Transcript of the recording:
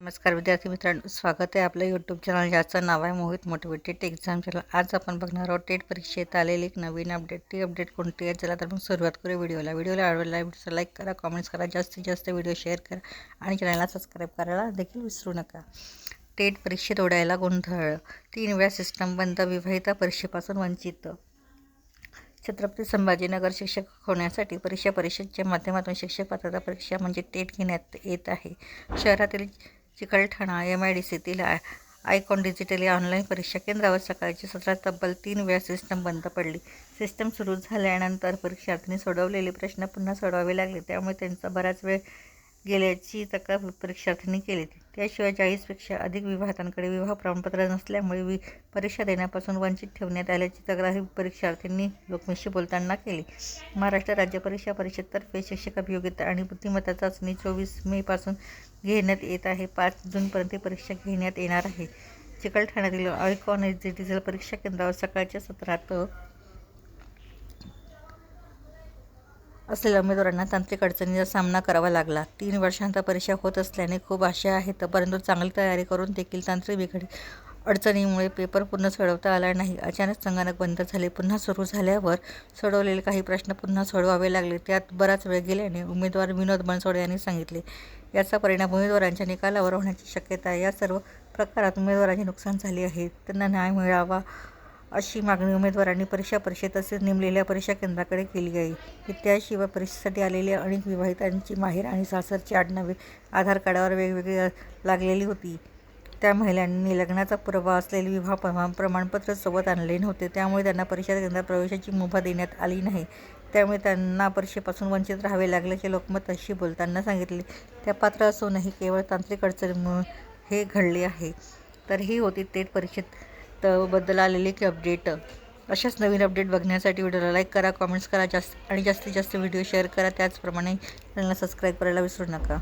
नमस्कार विद्यार्थी मित्रांनो स्वागत आहे आपलं यूट्यूब चॅनल ज्याचं नाव आहे मोहित मोटिवेटेड एक्झाम चॅनल आज आपण बघणार आहोत टेट परीक्षेत आलेली एक नवीन अपडेट ती अपडेट कोणती आहे चला तर मग सुरुवात करू व्हिडिओला. व्हिडिओला आवडला व्हिडिओचा लाईक करा कमेंट्स करा जास्तीत जास्त व्हिडिओ शेअर करा आणि चॅनलला सबस्क्राईब करायला देखील विसरू नका. टेट परीक्षेत ओढायला गोंधळ. तीन वेळा सिस्टम बंद विवाहिता परीक्षेपासून वंचित. छत्रपती संभाजीनगर शिक्षक होण्यासाठी परीक्षा परिषदेच्या माध्यमातून शिक्षक पात्रता परीक्षा म्हणजे टेट घेण्यात येत आहे. शहरातील चिकलठाणा एम आय डी सीतील आय आयकॉन डिजिटल या ऑनलाईन परीक्षा केंद्रावर सकाळची सत्रात तब्बल तीन वेळा सिस्टम बंद पडली. सिस्टम सुरू झाल्यानंतर परीक्षार्थींनी सोडवलेले प्रश्न पुन्हा सोडवावे लागले. त्यामुळे त्यांचा बराच वेळ गेल्याची तक्रार परीक्षार्थींनी केली त्याशिवाय चाळीसपेक्षा अधिक विवाहांकडे विवाह प्रमाणपत्र नसल्यामुळे वि परीक्षा देण्यापासून वंचित ठेवण्यात आल्याची तक्रारही परीक्षार्थींनी लोकमेशी बोलताना केली. महाराष्ट्र राज्य परीक्षा परिषदतर्फे शिक्षक अभियोग्यता आणि बुद्धिमत्ता चाचणी चोवीस मेपासून घेण्यात येत आहे. पाच जूनपर्यंत परीक्षा घेण्यात येणार आहे. चिकलठाण्यातील आयकॉन डिझेल परीक्षा केंद्रावर सकाळच्या सत्रात असलेल्या उमेदवारांना तांत्रिक अडचणीचा सामना करावा लागला. तीन वर्षांत परीक्षा होत असल्याने खूप आशा आहेत परंतु चांगली तयारी करून देखील तांत्रिक बिघड अडचणीमुळे पेपर पूर्ण सोडवता आला नाही. अचानक संगणक बंद झाले पुन्हा सुरू झाल्यावर सोडवलेले काही प्रश्न पुन्हा सोडवावे लागले. त्यात बराच वेळ गेल्याने उमेदवार विनोद बनसोडे यांनी सांगितले याचा परिणाम उमेदवारांच्या निकालावर होण्याची शक्यता या सर्व प्रकारात उमेदवारांचे नुकसान झाले आहे. त्यांना न्याय मिळावा अशी मागणी उमेदवारांनी परीक्षा परिषद तसेच नेमलेल्या परीक्षा केंद्राकडे केली आहे त्याशिवाय परीक्षेसाठी आलेल्या अनेक विवाहितांची माहेर आणि सासरची आडनावे आधार कार्डावर वेगवेगळी लागलेली होती. त्या महिलांनी लग्नाचा पुरावा असलेले विवाह प्रमाण प्रमाणपत्र सोबत आणले नव्हते. त्यामुळे त्यांना परीक्षा केंद्रात प्रवेशाची मुभा देण्यात आली नाही. त्यामुळे त्यांना परीक्षेपासून वंचित राहावे लागल्याचे लोकमत अशी बोलताना सांगितले. त्या पात्र असूनही केवळ तांत्रिक अडचणीमुळे हे घडले आहे. तर ही होती टेट परीक्षेत बद्दल आलेले की अपडेट अशाच नवीन अपडेट बघण्यासाठी व्हिडिओला लाईक करा कमेंट्स करा जास्त आणि जास्तीत जास्त व्हिडिओ शेअर करा. त्याचप्रमाणे चॅनलला सबस्क्राईब करायला विसरू नका.